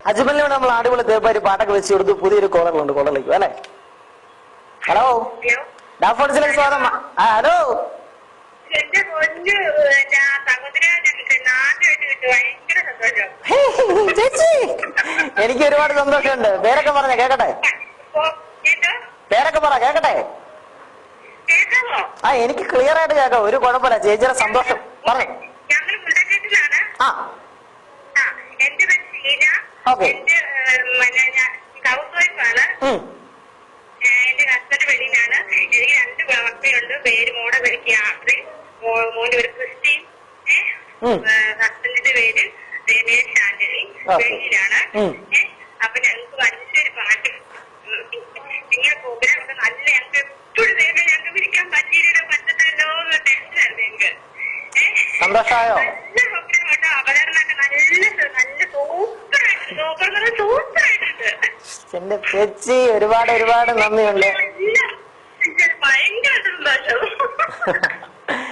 അജ്മലിനോട് നമ്മൾ അടിപൊളി തേപ്പാരി പാട്ടൊക്കെ വെച്ച് കൊടുത്ത് പുതിയൊരു കോളറുണ്ട് കോളറിലേക്ക് അല്ലേ? ഹലോ ഡാഫോൺസിലേക്ക് സ്വാഗതം. ഹലോ? ചേച്ചി! എനിക്ക് ഒരുപാട് സന്തോഷമുണ്ട്. പേരൊക്കെ പറഞ്ഞ കേക്കട്ടെ? പേരൊക്കെ പറ കേക്കട്ടെ? ആ എനിക്ക് ക്ലിയർ ആയിട്ട് കേക്കാം. ഒരു കുഴപ്പമില്ല. ചേച്ചിയുടെ സന്തോഷം. പറഞ്ഞു ആ എന്റെ പേര് ഷീന Okay. എന്റെ പിന്നെ ഞാൻ ഹൗസ് വൈഫാണ്. എന്റെ ഹസ്ബൻഡ് വെളിയിലാണ്. എനിക്ക് രണ്ട് മക്കളുണ്ട്. പേര് മോടെ പേര് ക്യാപ്രി മോന്റെ പേര് ക്രിസ്റ്റീൻ. ഹസ്ബൻഡിന്റെ പേര് രമേശ് ശാന്തി. വെളിയിലാണ്. അപ്പൊ ഞങ്ങൾക്ക് വലിയൊരു പാട്ട്. നിങ്ങളുടെ പ്രോഗ്രാം ഒക്കെ നല്ല ഞങ്ങൾക്ക് എപ്പോഴും ദൈവം ഞങ്ങൾക്ക് വിരിക്കാൻ പറ്റിയില്ലല്ലോ. പറ്റത്തല്ലോ ടെൻഷനായിരുന്നു ഞങ്ങൾക്ക്. ഏ, സന്തോഷായോ നല്ല പ്രോഗ്രാം കേട്ടോ അവതരണമൊക്കെ നല്ല സ- നല്ല സൂപ്പറായിട്ട് സൂപ്പർ എന്ന് പറഞ്ഞാൽ സൂപ്പറായിട്ടുണ്ട് എന്റെ ചേച്ചി ഒരുപാട് ഒരുപാട് നന്ദിയുണ്ട്.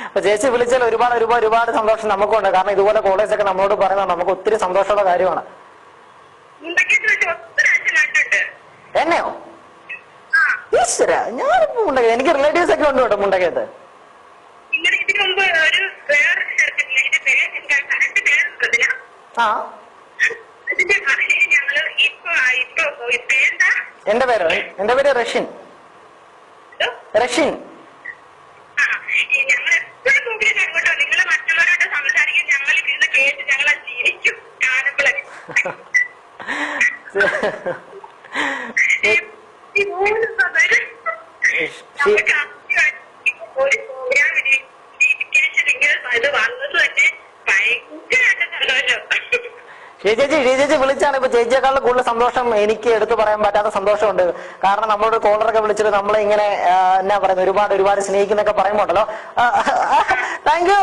അപ്പൊ ചേച്ചി വിളിച്ചാൽ ഒരുപാട് ഒരുപാട് ഒരുപാട് സന്തോഷം നമുക്കുണ്ട്. കാരണം ഇതുപോലെ കോളേജ് ഒക്കെ നമ്മളോട് പറയുന്നത് നമുക്ക് ഒത്തിരി സന്തോഷമുള്ള കാര്യമാണ്. എന്നെയോ? ആ. ഈശ്വര ഞാനിപ്പോ മുണ്ടകത്ത് എനിക്ക് റിലേറ്റീവ്സ് ഒക്കെ ഉണ്ട് കേട്ടോ മുണ്ടകത്ത് ഇങ്ങനെ ഇതിനു മുമ്പ് ഒരു വേറൊരു ചെറുക്കനില്ല ഇതിന്റെ പേര് എനിക്ക് കറക്റ്റ് പേര് ശ്രദ്ധില്ല ആ ഇതിന്റെ അതിന് ഞങ്ങൾ ഇപ്പൊ ഇപ്പൊ ഇപ്പൊ എന്താ എന്റെ പേര്? എന്റെ പേര്? റഷ്യൻ? റഷ്യൻ. ആ, ഈ ഞങ്ങൾ എപ്പോഴും മുമ്പിൽ അങ്ങോട്ടോ നിങ്ങൾ മറ്റുള്ളവരോട് സംസാരിക്കാൻ ഞങ്ങൾ ഇരുന്ന് കേട്ട് ഞങ്ങൾ ചിരിക്കും കാണുമ്പോഴേ ഈ മൂന്ന് സമയം നമുക്ക് ആദ്യമായിട്ട് ഒരു പ്രോഗ്രാം ഇൻഡിക്കേഷൻ ഇങ്ങനെ ഇത് വന്നത് തന്നെ ഭയങ്കരമായിട്ട് സന്തോഷം ഷീ ചേച്ചി ചേച്ചി വിളിച്ചാണ്. ഇപ്പൊ ചേച്ചിയെക്കാളും കൂടുതൽ സന്തോഷം എനിക്ക് എടുത്തു പറയാൻ പറ്റാത്ത സന്തോഷമുണ്ട്. കാരണം നമ്മളോട് കോളറൊക്കെ വിളിച്ചിട്ട് നമ്മളെ ഇങ്ങനെ എന്നാ പറയുന്നത് ഒരുപാട് ഒരുപാട് സ്നേഹിക്കുന്നൊക്കെ പറയുമ്പോണ്ടല്ലോ. Thank you.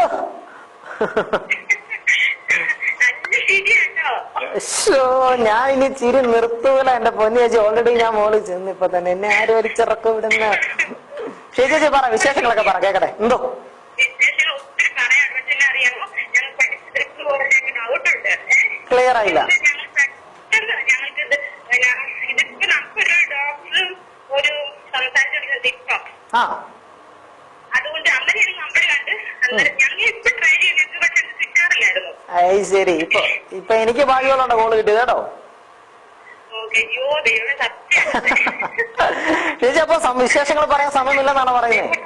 ഞാൻ ഇനി ചിരി നിർത്തൂല. എന്റെ പൊന്നു ചേച്ചി ഓൾറെഡി ഞാൻ മോളിൽ ചെന്ന് ഇപ്പൊ തന്നെ. എന്നെ ആരും വലിച്ചിറക്കും ഇവിടുന്ന് ചേച്ചി ചേച്ചി പറ വിശേഷങ്ങളൊക്കെ പറ കേക്കട്ടെ. എന്തോ വിശേഷങ്ങൾ ഒത്തിരി പറയാനുണ്ട് പക്ഷേ എന്നെ അറിയാമോ ഞങ്ങൾ പഠിച്ചെടുത്ത് പോലെ ഡൗട്ടുണ്ട് ക്ലിയർ ആയില്ല ഞങ്ങൾ പെട്ടെന്ന് ഞങ്ങൾക്ക് ഇത് പിന്നെ ഇതിപ്പോ നമുക്കൊരു ഡോക്ടറും ഒരു സംസാരിച്ചെടുക്കുന്നത് ഇപ്പൊ ആ അതുകൊണ്ട് അമ്മ ഞാൻ നമ്പർ കണ്ട് അന്നേരം ഞങ്ങൾ ഇപ്പൊ ട്രൈ ചെയ്യുന്നത് പക്ഷെ ആയില്ല കിട്ടാറില്ലായിരുന്നു. അത് ശരി. ഇപ്പൊ ഇപ്പൊ എനിക്ക് ഭാഗ്യമുള്ള കോൾ കിട്ടിയത് കേട്ടോ. ചേച്ചി അപ്പൊ വിശേഷങ്ങൾ പറയാൻ സമയമില്ലെന്നാണ് പറയുന്നത്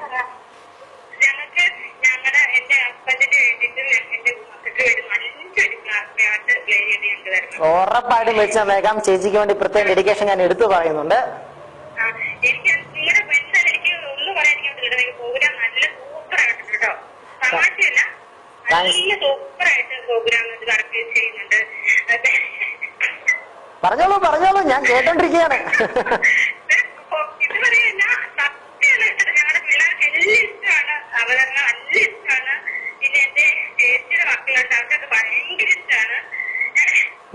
ഉറപ്പായിട്ടും വെച്ച് തന്നേക്കാം ചേച്ചിക്ക് വേണ്ടി പ്രത്യേക ഡെഡിക്കേഷൻ ഞാൻ എടുത്തു പറയുന്നുണ്ട്. പറഞ്ഞോളൂ പറഞ്ഞോളൂ. ഞാൻ ബന്ധം എനിക്ക് ഒന്നും പറയാൻ എനിക്ക് പറ്റില്ല പ്രോഗ്രാം നല്ല സൂപ്പർ ആയിട്ടുണ്ട് കേട്ടോ തമാശയല്ല നല്ല സൂപ്പർ ആയിട്ട് പ്രോഗ്രാം ഇത് വർക്ക് ചെയ്യുന്നുണ്ട് അതെ. പറഞ്ഞോളൂ പറഞ്ഞോളൂ ഞാൻ കേട്ടോണ്ടിരിക്കുകയാണ് ഓ, ഇത് പറയല്ല സത്യമാണ് കേട്ടോ. ഞങ്ങളുടെ പിള്ളേർക്ക് എല്ലാം ഇഷ്ടമാണ് അവതരണം നല്ല ഇഷ്ടമാണ് പിന്നെ എന്റെ ചേച്ചിയുടെ മക്കളുണ്ട് അവർക്കൊക്കെ ഭയങ്കര ഇഷ്ടമാണ്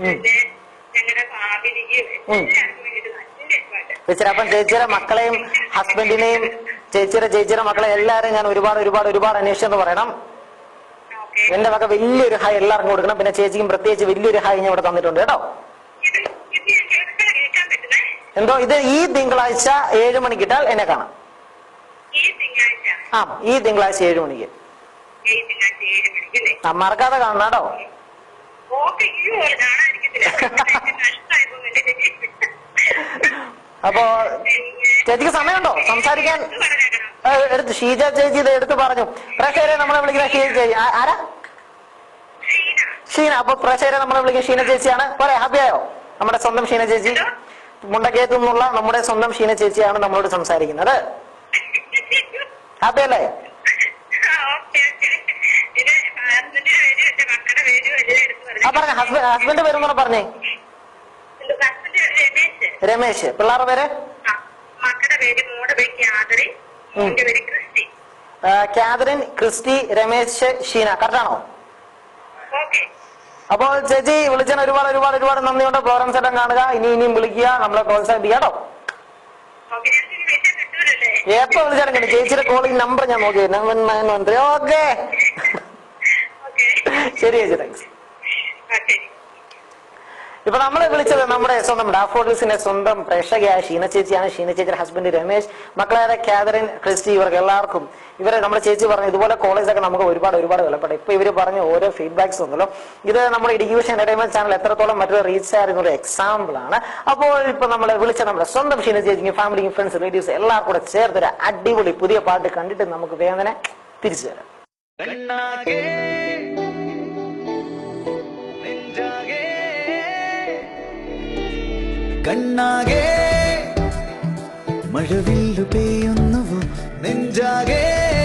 പിന്നെ ഞങ്ങളുടെ ഫാമിലിക്കും എല്ലാവർക്കും വേണ്ടിയിട്ട് നല്ല അപ്പം ചേച്ചിയുടെ മക്കളെയും ഹസ്ബൻഡിനെയും ചേച്ചിയുടെ ചേച്ചിയുടെ മക്കളെ എല്ലാവരും ഞാൻ ഒരുപാട് ഒരുപാട് ഒരുപാട് അന്വേഷിച്ചെന്ന് പറയണം. എന്റെ വക വലിയൊരു ഹായ് എല്ലാവർക്കും കൊടുക്കണം. പിന്നെ ചേച്ചിക്കും പ്രത്യേകിച്ച് വലിയൊരു ഹായ് ഞാൻ ഇവിടെ തന്നിട്ടുണ്ട് കേട്ടോ. എന്തോ ഇത് ഈ തിങ്കളാഴ്ച ഏഴ് മണിക്കിട്ടാൽ എന്നെ കാണാം. ആ ഈ തിങ്കളാഴ്ച ഏഴ് മണിക്ക്. മറക്കാതെ കാണണം കേട്ടോ. അപ്പോ ചേച്ചിക്ക് സമയമുണ്ടോ? സംസാരിക്കാൻ? എടുത്തു ഷീജ ചേച്ചി ഇത് എടുത്തു പറഞ്ഞു. പ്രേക്ഷകരെ നമ്മളെ വിളിക്കുന്ന ഷീജ ചേച്ചി ആരാ? ഷീന. ഷീന അപ്പൊ പ്രേക്ഷകരെ നമ്മളെ വിളിക്കുന്ന ഷീന ചേച്ചിയാണ്. പറയാ ഹാപ്പിയായോ നമ്മുടെ സ്വന്തം ഷീന ചേച്ചി. മുണ്ടക്കേത്തു നിന്നുള്ള നമ്മുടെ സ്വന്തം ഷീന ചേച്ചിയാണ് നമ്മളോട് സംസാരിക്കുന്നത്. ഹാപ്പി അല്ലേ ആ, ഓക്കെ, ഓക്കെ. ഇത് ഹസ്ബൻഡിന്റെ പേരും എന്റെ മക്കളുടെ പേരും എല്ലാം എടുത്ത് ആ പറഞ്ഞ. ഹസ്ബൻഡ് ഹസ്ബൻഡ് പേരെന്ന് പറഞ്ഞേ? രമേശ്. പിള്ളേരുടെ പേര്? മക്കളുടെ പേര് മോടെ പേര് ക്യാദറി മോന്റെ പേര് Christy. Catherine Christy Ramesh Sheena. കറക്റ്റാണോ അപ്പോൾ ചേച്ചി വിളിച്ചാൽ ഒരുപാട് ഒരുപാട് ഒരുപാട് നന്ദിയുണ്ട്. പ്രോഗ്രാം സെറ്റം കാണുക. ഇനി ഇനിയും വിളിക്കുക. നമ്മളെ പ്രോത്സാഹിപ്പിക്കുക കേട്ടോ. എപ്പോ വിളിച്ചാലും കണ്ടു ചേച്ചിയുടെ കോളിംഗ് നമ്പർ ഞാൻ നോക്കി നയൻ വൺ ത്രീ ഓക്കെ. ശരി ചേച്ചി. താങ്ക്സ് ഇപ്പൊ നമ്മളെ വിളിച്ചത് നമ്മുടെ സ്വന്തം ഡാഫോഡിൽസിന്റെ സ്വന്തം പ്രേക്ഷകയായ ഷീന ചേച്ചിയാണ്. ഷീന ചേച്ചിയുടെ ഹസ്ബൻഡ് രമേശ്. മക്കളായ കാതറിൻ ക്രിസ്റ്റി ഇവർക്ക് എല്ലാവർക്കും. ഇവരെ നമ്മുടെ ചേച്ചി പറഞ്ഞു ഇതുപോലെ കോളേജൊക്കെ നമുക്ക് ഒരുപാട് ഒരുപാട് വിലപ്പെട്ടു. ഇപ്പൊ ഇവർ പറഞ്ഞ ഓരോ ഫീഡ്ബാക്സ് ഉണ്ടല്ലോ. ഇത് നമ്മുടെ ഇടുക്കി എന്റർടൈൻമെന്റ് ചാനൽ എത്രത്തോളം മറ്റൊരു റീച്ച് ആയിരുന്ന ഒരു എക്സാമ്പിൾ ആണ്. അപ്പോൾ ഇപ്പൊ നമ്മളെ വിളിച്ച നമ്മുടെ സ്വന്തം ഷീന ചേച്ചിക്കും ഫാമിലി ഫ്രണ്ട്സ് റിലേറ്റീവ്സ് എല്ലാവർക്കും കൂടെ ചേർത്തൊരു അടിപൊളി പുതിയ പാട്ട് കണ്ടിട്ട് നമുക്ക് വേദന തിരിച്ചു തരാം. കണ്ണാകെ മഴവില്ലു പെയ്യുന്നുവോ നെഞ്ചാകെ?